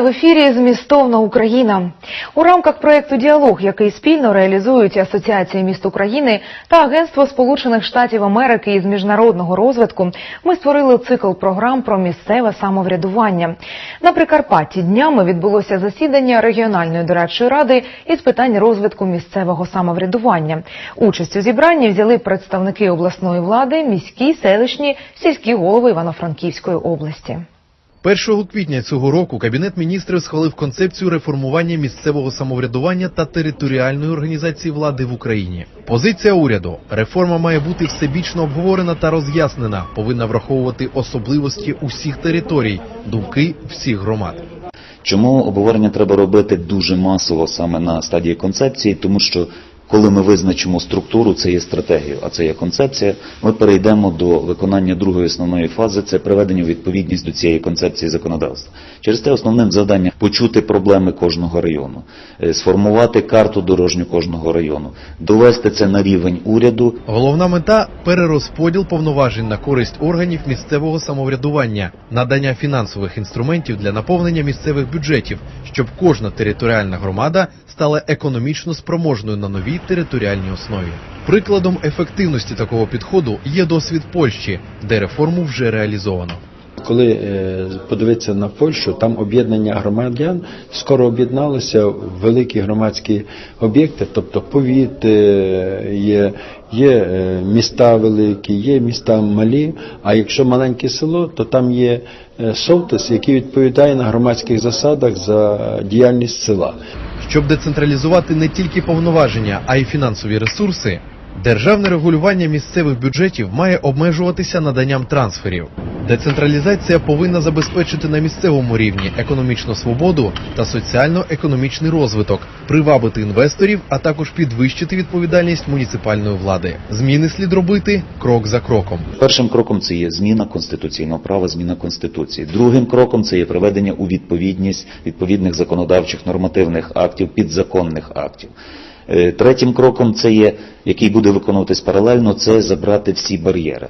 В ефірі Змістовна Україна. У рамках проєкту Діалог, який спільно реалізують Асоціація міст України та Агентство Сполучених Штатів Америки із міжнародного розвитку, ми створили цикл програм про місцеве самоврядування. На Прикарпатті днями відбулося засідання регіональної дорадчої ради із питань розвитку місцевого самоврядування. Участь у зібранні взяли представники обласної влади, міські, селищні, сільські голови Івано-Франківської області. 1 квітня цього року Кабінет міністрів схвалив концепцію реформування місцевого самоврядування та територіальної організації влади в Україні. Позиція уряду реформа має бути всебічно обговорена та роз'яснена, повинна враховувати особливості усіх територій, думки всіх громад. Чому обговорення треба робити дуже масово саме на стадії концепції? Тому що коли ми визначимо структуру, це є стратегію, а це є концепція, ми перейдемо до виконання другої основної фази це приведення у відповідність до цієї концепції законодавства. Через те основним завданням почути проблеми кожного району, е, сформувати карту дорожню кожного району, довести це на рівень уряду, Головна мета перерозподіл повноважень на користь органів місцевого самоврядування, надання фінансових інструментів для наповнення місцевих бюджетів, щоб кожна територіальна громада стала економічно спроможною на територіальній основі. Прикладом ефективності такого підходу є досвід Польщі, де реформу вже реалізовано. Коли е, подивитися на Польщу, там об'єднання громадян скоро об'єдналося в великі громадські об'єкти, тобто повіт, е, є, є е, міста великі, є міста малі. А якщо маленьке село, то там є совтес, який відповідає на громадських засадах за діяльність села. Щоб децентралізувати не тільки повноваження, а й фінансові ресурси, державне регулювання місцевих бюджетів має обмежуватися наданням трансферів. Децентралізація повинна забезпечити на місцевому рівні економічну свободу та соціально-економічний розвиток, привабити інвесторів, а також підвищити відповідальність муніципальної влади. Зміни слід робити крок за кроком. Першим кроком це є зміна конституційного права, зміна конституції. Другим кроком це є приведення у відповідність відповідних законодавчих нормативних актів, підзаконних актів. Е, Третім кроком це є, який буде виконуватись паралельно, це забрати всі бар'єри,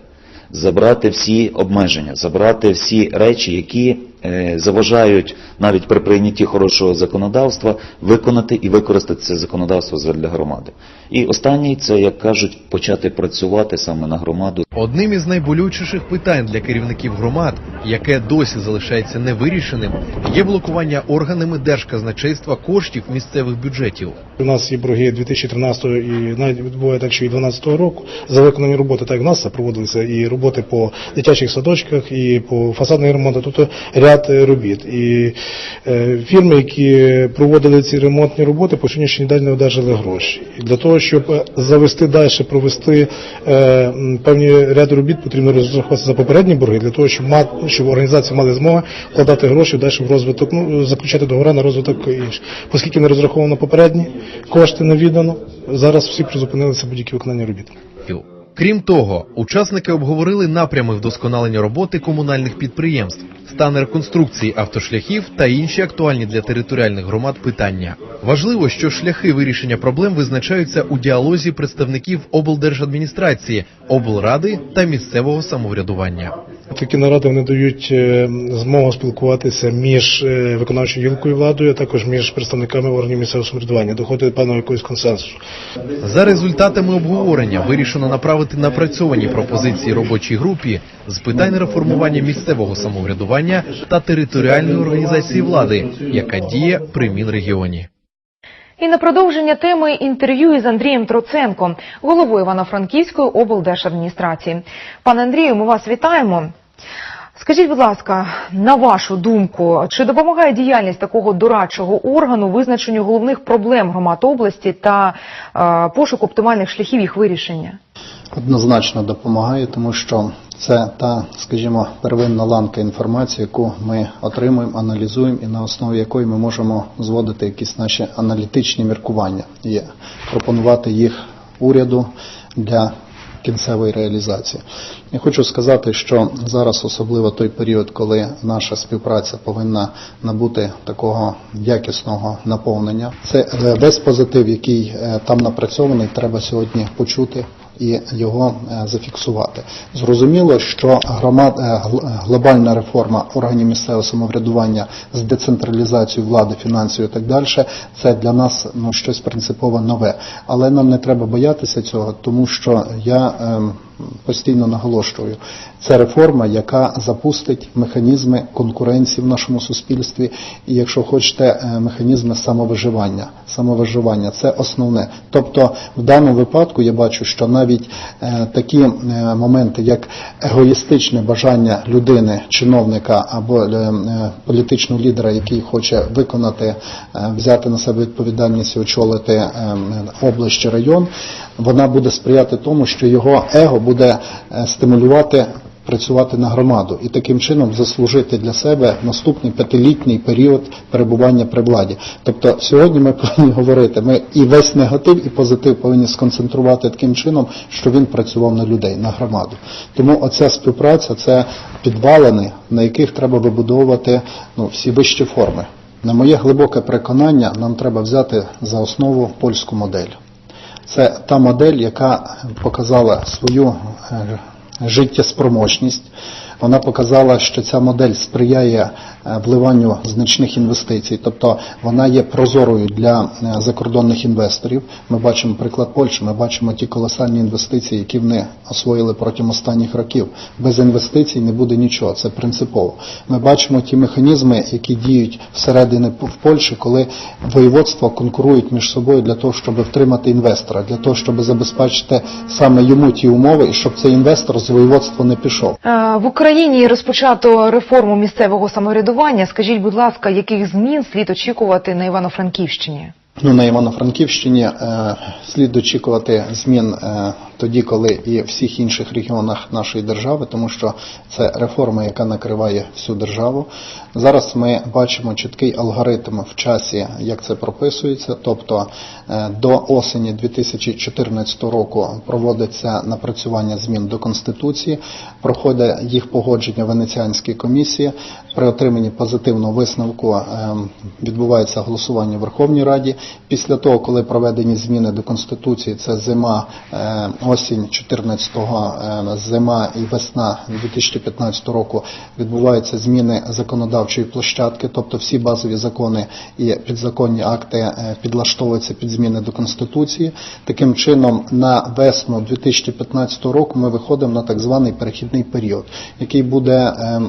забрати всі обмеження, забрати всі речі, які е, заважають навіть при прийнятті хорошого законодавства виконати і використати це законодавство для громади. І останній це, як кажуть, почати працювати саме на громаду. Одним із найболючіших питань для керівників громад, яке досі залишається невирішеним, є блокування органами держказначейства коштів місцевих бюджетів. У нас є борги 2013 і навіть буває так, що і 2012 року за виконані роботи, так як в нас проводилися і роботи по дитячих садочках, і по фасадних ремонтах, тобто ряд е, робіт. І е, фірми, які проводили ці ремонтні роботи, по сьогоднішній день не одержали гроші. І для того, щоб е, завести далі, провести певні ряд робіт, потрібно розрахуватися за попередні борги, для того, щоб мати, щоб організації мали змогу вкладати гроші далі в розвиток, ну заключати договори на розвиток інших. Оскільки не розраховано попередні кошти не віддано, зараз всі призупинилися будь-які виконання робіт. Крім того, учасники обговорили напрями вдосконалення роботи комунальних підприємств, стан реконструкції автошляхів та інші актуальні для територіальних громад питання. Важливо, що шляхи вирішення проблем визначаються у діалозі представників облдержадміністрації, облради та місцевого самоврядування. Такі наради вони дають е, змогу спілкуватися між е, виконавчою гілкою владою, а також між представниками органів місцевого самоврядування, доходити до певного якогось консенсусу. За результатами обговорення вирішено направити напрацьовані пропозиції робочій групі з питань реформування місцевого самоврядування та територіальної організації влади, яка діє при Мінрегіоні. І на продовження теми інтерв'ю із Андрієм Троценко, головою Івано-Франківської облдержадміністрації. Пане Андрію, ми вас вітаємо. Скажіть, будь ласка, на вашу думку, чи допомагає діяльність такого дорадчого органу визначенню головних проблем громад області та е, пошук оптимальних шляхів їх вирішення? Однозначно допомагає, тому що це та, скажімо, первинна ланка інформації, яку ми отримуємо, аналізуємо, і на основі якої ми можемо зводити якісь наші аналітичні міркування і пропонувати їх уряду для кінцевої реалізації. Я хочу сказати, що зараз особливо той період, коли наша співпраця повинна набути такого якісного наповнення. Це е, весь позитив, який е, там напрацьований, треба сьогодні почути і його е, зафіксувати. Зрозуміло, що громад, е, е, глобальна реформа органів місцевого самоврядування з децентралізацією влади, фінансів і так далі, це для нас ну, щось принципово нове. Але нам не треба боятися цього, тому що я ем, постійно наголошую, це реформа, яка запустить механізми конкуренції в нашому суспільстві, і якщо хочете, е, механізми самовиживання. Самовиживання це основне. Тобто, в даному випадку я бачу, що навіть е, такі е, моменти, як егоїстичне бажання людини, чиновника або політичного лідера, який хоче виконати, взяти на себе відповідальність і очолити область чи район, вона буде сприяти тому, що його его буде е, стимулювати працювати на громаду і таким чином заслужити для себе наступний п'ятилітній період перебування при владі. Тобто сьогодні ми повинні говорити, ми і весь негатив, і позитив повинні сконцентрувати таким чином, що він працював на людей, на громаду. Тому оця співпраця це підвалини, на яких треба вибудовувати ну, всі вищі форми. На моє глибоке переконання, нам треба взяти за основу польську модель. Це та модель, яка показала свою е, життєспроможність. Вона показала, що ця модель сприяє е, вливанню значних інвестицій, тобто вона є прозорою для е, закордонних інвесторів. Ми бачимо приклад Польщі, ми бачимо ті колосальні інвестиції, які вони освоїли протягом останніх років. Без інвестицій не буде нічого, це принципово. Ми бачимо ті механізми, які діють всередині в Польщі, коли воєводства конкурують між собою для того, щоб втримати інвестора, для того, щоб забезпечити саме йому ті умови, і щоб цей інвестор з воєводства не пішов. Е, В Україні розпочато реформу місцевого самоврядування. Скажіть, будь ласка, яких змін слід очікувати на Івано-Франківщині? Ну, на Івано-Франківщині е, слід очікувати змін е, тоді, коли і в всіх інших регіонах нашої держави, тому що це реформа, яка накриває всю державу. Зараз ми бачимо чіткий алгоритм в часі, як це прописується. Тобто е, до осені 2014 року проводиться напрацювання змін до Конституції, проходить їх погодження Венеціанській комісії. При отриманні позитивного висновку е, відбувається голосування в Верховній Раді. Після того, коли проведені зміни до Конституції, це зима, е, осінь 14-го, е, зима і весна 2015 року, відбуваються зміни законодавчої площадки, тобто всі базові закони і підзаконні акти е, підлаштовуються під зміни до Конституції. Таким чином, на весну 2015 року ми виходимо на так званий перехідний період, який буде е,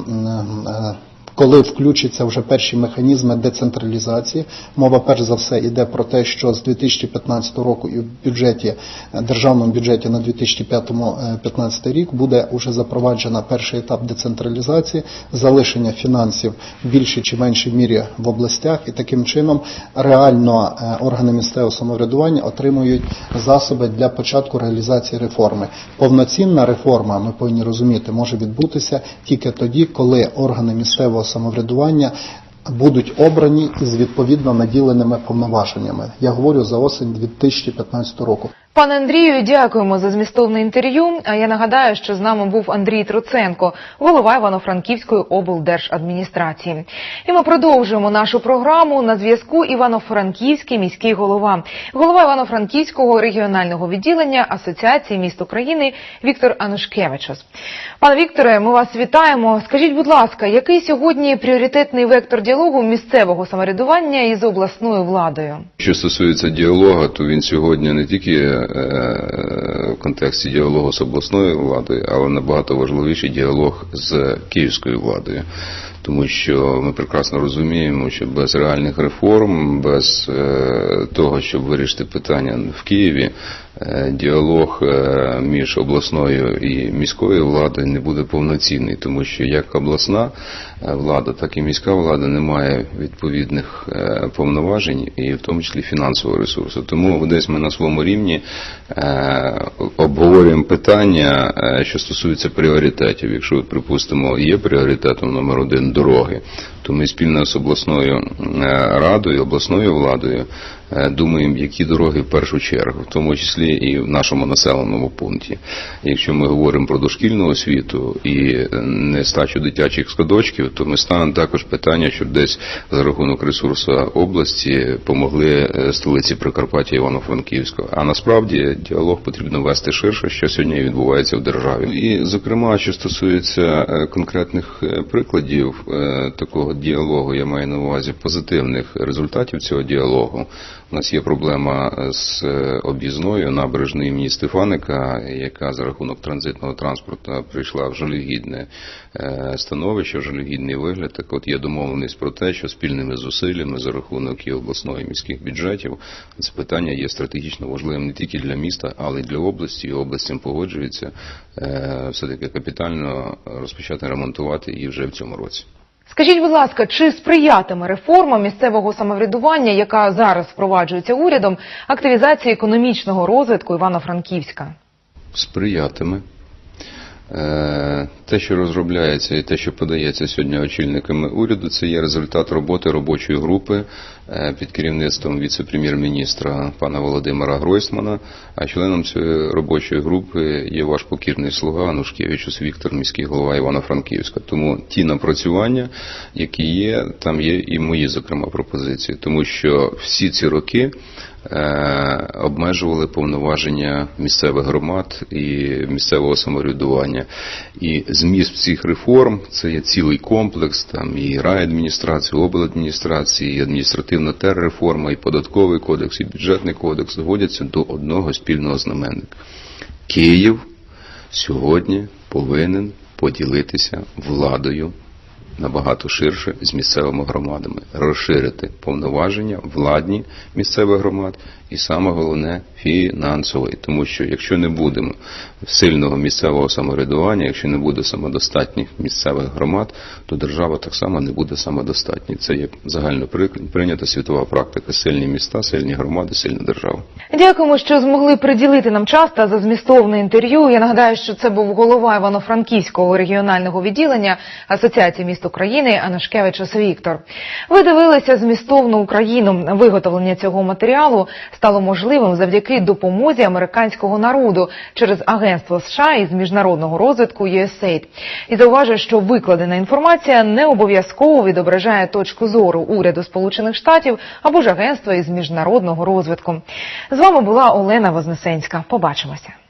коли включаться вже перші механізми децентралізації, мова перш за все йде про те, що з 2015 року і в бюджеті державному бюджеті на 2015 рік буде вже запроваджена перший етап децентралізації, залишення фінансів в більшій чи меншій мірі в областях, і таким чином реально е, органи місцевого самоврядування отримують засоби для початку реалізації реформи. Повноцінна реформа, ми повинні розуміти, може відбутися тільки тоді, коли органи місцевого самоврядування будуть обрані із відповідно наділеними повноваженнями. Я говорю за осень 2015 року. Пане Андрію, дякуємо за змістовне інтерв'ю. А я нагадаю, що з нами був Андрій Троценко, голова Івано-Франківської облдержадміністрації. І ми продовжуємо нашу програму на зв'язку Івано-Франківський міський голова, голова Івано-Франківського регіонального відділення Асоціації міст України Віктор Анушкевичус. Пане Вікторе, ми вас вітаємо. Скажіть, будь ласка, який сьогодні пріоритетний вектор діалогу місцевого самоврядування із обласною владою? Що стосується діалогу, то він сьогодні не тільки в контексті діалогу з обласною владою, але набагато важливіший діалог з київською владою. Тому що ми прекрасно розуміємо, що без реальних реформ, без е, того, щоб вирішити питання в Києві, е, діалог е, між обласною і міською владою не буде повноцінний, тому що як обласна е, влада, так і міська влада не має відповідних е, повноважень і в тому числі фінансового ресурсу. Тому десь ми на своєму рівні е, обговорюємо питання, е, що стосується пріоритетів. Якщо, припустимо, є пріоритетом номер один дороги, то ми спільно з обласною е, радою, обласною владою е, думаємо, які дороги в першу чергу, в тому числі і в нашому населеному пункті. Якщо ми говоримо про дошкільну освіту і е, нестачу дитячих садочків, то ми ставимо також питання, щоб десь за рахунок ресурсу області помогли е, столиці Прикарпаття Івано-Франківського. А насправді діалог потрібно вести ширше, що сьогодні відбувається в державі. І, зокрема, що стосується е, конкретних прикладів такого діалогу, я маю на увазі позитивних результатів цього діалогу. У нас є проблема з об'їзною набережної імені Стефаника, яка за рахунок транзитного транспорту прийшла в жалюгідне е, становище, в жалюгідний вигляд. Так от є домовленість про те, що спільними зусиллями за рахунок і обласної і міських бюджетів це питання є стратегічно важливим не тільки для міста, але й для області. І область цим погоджується е, все-таки капітально розпочати ремонтувати її вже в цьому році. Скажіть, будь ласка, чи сприятиме реформа місцевого самоврядування, яка зараз впроваджується урядом, активізації економічного розвитку Івано-Франківська? сприятиме. Е, Те, що розробляється і те, що подається сьогодні очільниками уряду, це є результат роботи робочої групи е, під керівництвом віце-прем'єр-міністра пана Володимира Гройсмана. А членом цієї робочої групи є ваш покірний слуга Анушкевичус Віктор, міський голова Івано-Франківська. Тому ті напрацювання, які є, там є і мої, зокрема, пропозиції, тому що всі ці роки обмежували повноваження місцевих громад і місцевого самоврядування. І зміст цих реформ це є цілий комплекс, там і райадміністрації, обладміністрації, і адміністративна терреформа, і податковий кодекс, і бюджетний кодекс зводяться до одного спільного знаменника. Київ сьогодні повинен поділитися владою набагато ширше з місцевими громадами, розширити повноваження владні місцевих громад і саме головне фінансової. Тому що якщо не будемо сильного місцевого самоврядування, якщо не буде самодостатніх місцевих громад, то держава так само не буде самодостатньою. Це є загально прийнята світова практика. Сильні міста, сильні громади, сильна держава. Дякуємо, що змогли приділити нам час та за змістовне інтерв'ю. Я нагадаю, що це був голова Івано-Франківського регіонального відділення Асоціації міст України Анашкевичус Віктор. Ви дивилися змістовну Україну. Виготовлення цього матеріалу стало можливим завдяки допомозі американського народу через Агентство США із міжнародного розвитку USAID. І зауважую, що викладена інформація не обов'язково відображає точку зору уряду Сполучених Штатів або ж агентства із міжнародного розвитку. З вами була Олена Вознесенська. Побачимося.